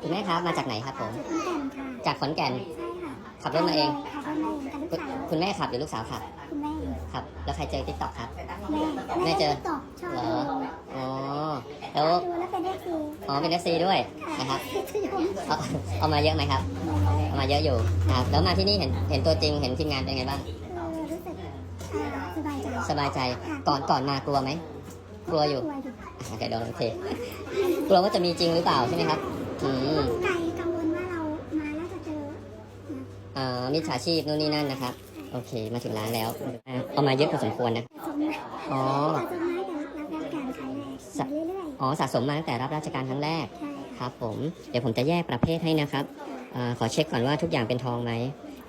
คุณแม่ครับมาจากไหนครับผมขอนแก่นค่ะจากขอนแก่นใช่ค่ะขับรถมาเอง ขับรถมาเองกับลูกสาวคุณแม่ขับหรือลูกสาวขับคุณแม่ครับ แล้วใครเจอติ๊กต็อกครับ แม่แม่เจอตอบชอบเหรดูออ๋อแล้วดูแล้วเป็นได้คืออ๋อเป็น FC ด้วยนะครับที่ผมเอาเอามาเยอะไหมครับเอามาเยอะอยู่นะครับแล้วมาที่นี่เห็นเห็นตัวจริงเห็นทีมงานเป็นไงบ้างคือรู้สึกอ่าสบายใจสบายใจก่อนก่อนมากลัวไหมกลัวอยู่ กลัวอยู่โอเคเดี๋ยวโอเคกลัวว่าจะมีจริงหรือเปล่าใช่ไหมครับ อืมใจกังวลว่าเรามาแล้วจะเจออ่ามิจฉาชีพนู่นนี่นั่นนะครับ โอเค มาถึงร้านแล้วอ่าเอามาเยอะพอสมควรนะสะสมอ๋อสะสมไม้แต่รับรับการขายแรกสะเรื่อยอ๋อ สะสมมาตั้งแต่รับราชการครั้งแรก ๆใช่คค่ะรับผม เดี๋ยวผมจะแยกประเภทให้นะครับอาขอเช็คก่อนว่าทุกอย่างเป็นทองไหม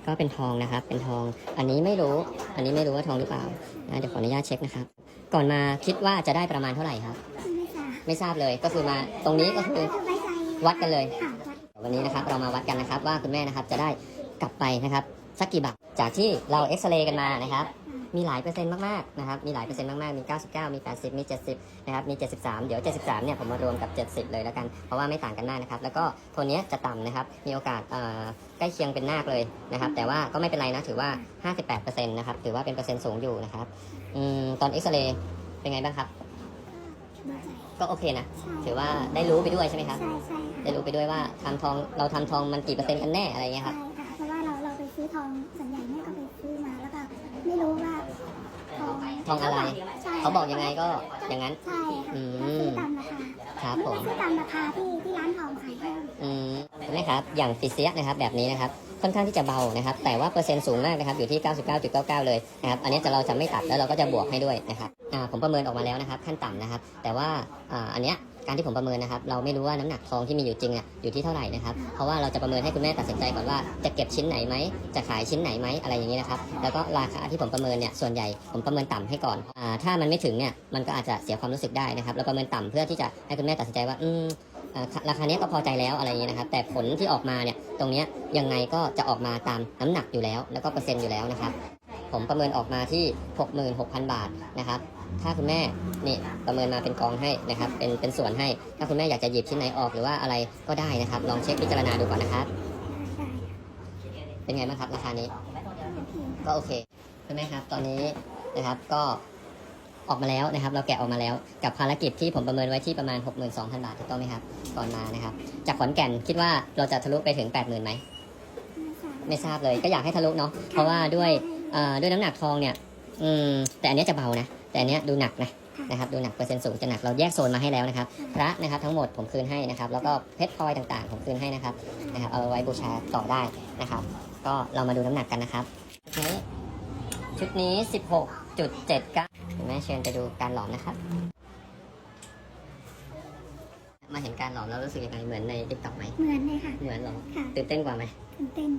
ก็เป็นทองนะครับ เป็นทอง อันนี้ไม่รู้ อันนี้ไม่รู้ว่าทองหรือเปล่านะเดี๋ยวขออนุญาตเช็คนะครับ ก่อนมาคิดว่าจะได้ประมาณเท่าไหร่ครับ ไม่ทราบไม่ทราบเลย ก็คือมาตรงนี้ก็คือไว้ใจ วัดกันเลย วันนี้นะครับเรามาวัดกันนะครับว่าคุณแม่นะครับจะได้กลับไปนะครับสักกี่บาทจากที่เราเอ็กซเรย์กันมานะครับ มีหลายเปอร์เซ็นต์มากๆนะครับมีหลายเปอร์เซ็นต์มากๆมี 99 มี 80 มี 70 นะครับมี 73 เดี๋ยว 73 เนี่ยผมมารวมกับ 70 เลยแล้วกัน เพราะว่าไม่ต่างกันมากนะครับ แล้วก็โทนเนี้ยจะต่ำนะครับ มีโอกาสใกล้เคียงเป็นนาคเลยนะครับ แต่ว่าก็ไม่เป็นไรนะถือว่า 58%นะครับถือว่าเป็นเปอร์เซ็นต์สูงอยู่นะครับอตอนเอ็กซเรย์เป็นไงบ้างครับ ก็โอเคนะใช่ถือว่าได้รู้ไปด้วยใช่ไหมครับ ใช่ใช่ค่ะได้รู้ไปด้วยว่าทำทองเราทำทองมันกี่เปอร์เซ็นต์กันแน่อะไรเงี้ยครับ ใช่ค่ะเพราะว่าเราเราไปซื้อทองส่วนใหญ่แม่ก็ไปซื้อมาแล้วก็ไม่รู้ว่าทองทองอะไร ใช่เขาบอกยังไงก็อย่างนั้น ใช่ค่ะอืม ก็ซื้อตามราคาครับผมซื้อตามราคาที่ที่ร้านทองขายให้ อืมเห็นไหมครับ อย่างฟิเซียนะครับแบบนี้นะครับ ค่อนข้างที่จะเบานะครับ แต่ว่าเปอร์เซ็นต์สูงมากนะครับ อยู่ที่ 99.99 เลยนะครับ อันนี้จะเราจะไม่ตัดแล้วเราก็จะบวกให้ด้วยนะครับผมประเมินออกมาแล้วนะครับ ขั้นต่ำนะครับ แต่ว่าอันเนี้ยการที่ผมประเมินนะครับ เราไม่รู้ว่าน้ำหนักทองที่มีอยู่จริงอะอยู่ที่เท่าไหร่นะครับ เพราะว่าเราจะประเมินให้คุณแม่ตัดสินใจก่อนว่าจะเก็บชิ้นไหนไหม จะขายชิ้นไหนไหมอะไรอย่างนี้นะครับ แล้วก็ราคาที่ผมประเมินเนี่ยส่วนใหญ่ผมประเมินต่ำให้ก่อนอถ้ามันไม่ถึงเนี่ยมันก็อาจจะเสียความรู้สึกได้นะครับ เราประเมินต่ำเพื่อที่จะให้คุณแม่ตัดสินใจว่าอืม ราคาเนี้ยก็พอใจแล้วอะไรอย่างเงี้ยนะครับ แต่ผลที่ออกมาเนี่ยตรงเนี้ยยังไงก็จะออกมาตามน้ำหนักอยู่แล้ว แล้วก็เปอร์เซ็นต์อยู่แล้วนะครับ ผมประเมินออกมาที่ 66,000 บาทนะครับ ถ้าคุณแม่นี่ประเมินมาเป็นกองให้นะครับ เป็นเป็นส่วนให้ ถ้าคุณแม่อยากจะหยิบชิ้นไหนออกหรือว่าอะไรก็ได้นะครับ ลองเช็คพิจารณาดูก่อนนะครับ เป็นไงบ้างครับราคานี้ ก็โอเคคุณแม่ครับ ตอนนี้นะครับก็ ออกมาแล้วนะครับ เราแกะออกมาแล้วกับภารกิจที่ผมประเมินไว้ที่ประมาณ 62,000 บาทถูกต้องไหมครับก่อนมานะครับ จากขอนแก่นคิดว่าเราจะทะลุไปถึง 80,000ไหมไม่ทราบไม่ทราบเลยก็อยากให้ทะลุเนาะเพราะว่าด้วยด้วยน้ำหนักทองเนี่ยอืมแต่อันนี้จะเบานะ แต่อันนี้ดูหนักนะนะครับดูหนักเปอร์เซ็นต์สูงจะหนักเราแยกโซนมาให้แล้วนะครับพระนะครับทั้งหมดผมคืนให้นะครับ แล้วก็เพชรพลอยต่างๆ ผมคืนให้นะครับนะครับเอาไว้บูชาต่อได้นะครับ ก็เรามาดูน้ำหนักกันนะครับชุดนี้ชุดนี้ 16.79คุณแม่ เชิญไปดูการหลอมนะครับ มาเห็นการหลอมแล้วรู้สึกยังไงเหมือนในติ๊กต็อกไหมเหมือนเลยค่ะ เหมือนเหรอค่ะตื่นเต้นกว่าไหมตื่นเต้น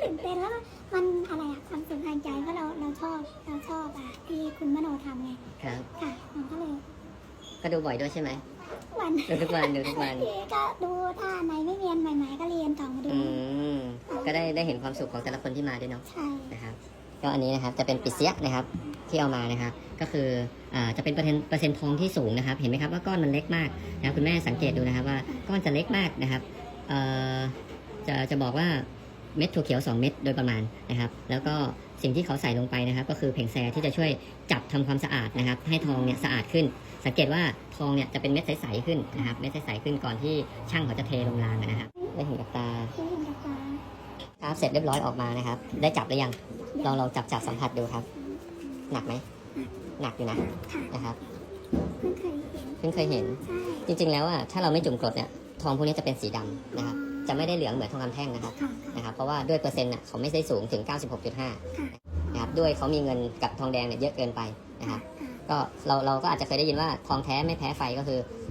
ตื่นเต้นแล้วมันอะไรอะความสุขทางใจเพราะเราเราชอบเราชอบอะที่คุณมโนทำไงครับค่ะมันก็เลยก็ดูบ่อยด้วยใช่ไหมวันดูทุกวันดูทุกวันทีก็ดูถ้าไหนไม่เรียนใหม่ ๆ ก็เรียนต่อมาดูอืมก็ได้ได้เห็นความสุขของแต่ละคนที่มาด้วยเนาะใช่นะครับ ก็อันนี้นะครับจะเป็นปิเซียนะครับที่เอามานะครับก็คืออ่าจะเป็นเปอร์เซ็นต์เปอร์เซ็นต์ทองที่สูงนะครับ เห็นไหมครับว่าก้อนมันเล็กมากนะครับคุณแม่สังเกตดูนะครับว่าก้อนจะเล็กมากนะครับเอ่อจะจะบอกว่าเม็ดถั่วเขียว 2 เม็ดโดยประมาณนะครับ แล้วก็สิ่งที่เขาใส่ลงไปนะครับ ก็คือเพงแซที่จะช่วยจับทำความสะอาดนะครับ ให้ทองเนี่ยสะอาดขึ้น สังเกตว่าทองเนี่ยจะเป็นเม็ดใสๆขึ้นนะครับ เม็ดใสๆขึ้นก่อนที่ช่างเขาจะเทลงรางนะครับได้เห็นกับตาที่เห็นกับตาครับเสร็จเรียบร้อยออกมานะครับ ได้จับหรือยัง ลองลองจับจับสัมผัสดูครับ หนักไหมหนักอยู่นะค่ะนะครับเพิ่งเคยเห็นเพิ่งเคยเห็นใช่จริง ๆ แล้วอะถ้าเราไม่จุ่มกรดเนี่ยทองพวกนี้จะเป็นสีดำนะครับจะไม่ได้เหลืองเหมือนทองคำแท่งนะครับค่ะนะครับเพราะว่าด้วยเปอร์เซ็นต์น่ะเขาไม่ได้สูงถึง 96.5นะครับด้วยเขามีเงินกับทองแดงเนี่ยเยอะเกินไปนะครับก็เราเราก็อาจจะเคยได้ยินว่าทองแท้ไม่แพ้ไฟก็คืออ่า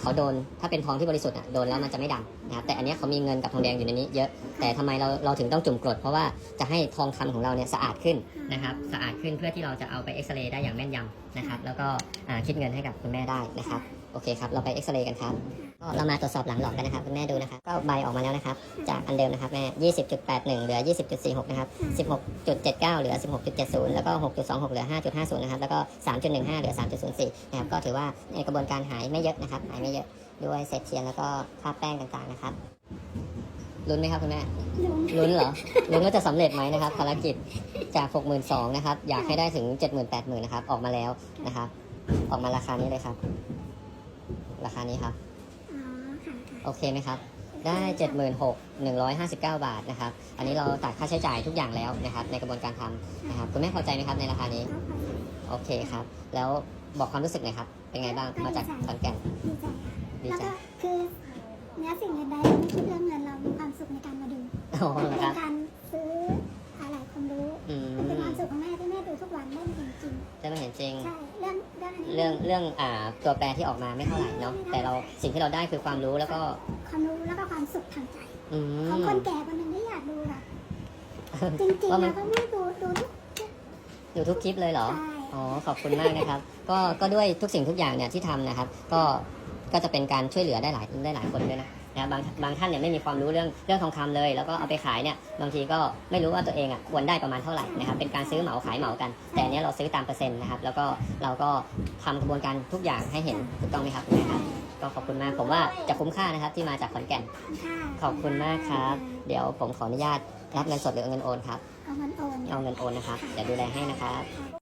เขาโดนถ้าเป็นทองที่บริสุทธิ์อะโดนแล้วมันจะไม่ดำนะครับแต่อันนี้เขามีเงินกับทองแดงอยู่ในนี้เยอะแต่ทำไมเราเราถึงต้องจุ่มกรดเพราะว่าจะให้ทองคำของเราเนี่ยสะอาดขึ้นนะครับสะอาดขึ้นเพื่อที่เราจะเอาไปเอ็กซเรย์ได้อย่างแม่นยำนะครับแล้วก็คิดเงินให้กับคุณแม่ได้นะครับโอเคครับเราไปเอ็กซเรย์กันครับ ก็เรามาตรวจสอบหลังหลอมกันนะครับคุณแม่ดูนะครับก็ใบออกมาแล้วนะครับ จากอันเดิมนะครับแม่20.81เหลือ20.46นะครับ16.79เหลือ16.70แล้วก็6.26เหลือ5.50นะครับแล้วก็3.15เหลือ3.04นะครับก็ถือว่าในกระบวนการหายไม่เยอะนะครับหายไม่เยอะด้วยเศษเทียนแล้วก็คราบแป้งต่างๆนะครับลุ้นไหมครับคุณแม่ลุ้นลุ้นเหรอลุ้นว่าจะสำเร็จไหมนะครับภารกิจจาก 62,000นะครับอยากให้ได้ถึง70,000 80,000นะครับออกมาแล้วนะครับ ออกมาราคานี้เลยครับ ราคานี้ครับอ๋อค่ะค่ะ โอเคไหมครับ ได้ 76,159 บาทนะครับ อันนี้เราตัดค่าใช้จ่ายทุกอย่างแล้วนะครับ ในกระบวนการทำนะครับ คุณแม่พอใจไหมครับในราคานี้ก็พอใจโอเคครับ แล้วบอกความรู้สึกหน่อยครับ เป็นไงบ้าง มาจากขอนแก่น ดีใจค่ะดีแล้วใจ ก็คือเนื้อสิ่งอื่นใดเราไม่คิดเรื่องเงินเรามีความสุขในการมาดูโอ้โหเป็ครันบการซื้ออะไรความรู้อืมมันเป็นความสุขของแม่ที่แม่ดูทุกวันได้เห็นจริง ได้มาเห็นจริง ใช่ เรื่อง เรื่องอันนี้เรื่องเรื่องอ่าตัวแปรที่ออกมาไม่เท่าไหร่เนาะแต่เราสิ่งที่เราได้คือความรู้แล้วก็ความรู้แล้วก็ความสุขทางใจอืของมคนแก่คนหนึ่งที่อยากดูแบบจริงๆว่ามันแล้วก็ไม่ดูดูทุกดูทุกคลิปเลยเหรอ ใช่ อ๋อ ขอบคุณมากนะครับ ก็ ก็ด้วยทุกสิ่งทุกอย่างเนี่ยที่ทำนะครับ ก็ ก็จะเป็นการช่วยเหลือได้หลายได้หลายคนด้วยนะนะครับบางบางท่านเนี่ยไม่มีความรู้เรื่องเรื่องทองคำเลย แล้วก็เอาไปขายเนี่ยบางทีก็ไม่รู้ว่าตัวเองอะควรได้ประมาณเท่าไหร่นะครับเป็นการซื้อเหมาขายเหมากัน แต่อันเนี้ยเราซื้อตามเปอร์เซ็นต์นะครับแล้วก็เราก็ทำกระบวนการทุกอย่างให้เห็นถูกต้องไหมครับคุณแม่ครับก็ขอบคุณมากผมว่าจะคุ้มค่านะครับที่มาจากขอนแก่นค่ะขอบคุณมากครับ เดี๋ยวผมขออนุญาตรับเงินสดหรือเอาเงินโอนครับเอาเงินโอนเอาเงินโอนนะครับเดี๋ยวดูแลให้นะครับค่ะ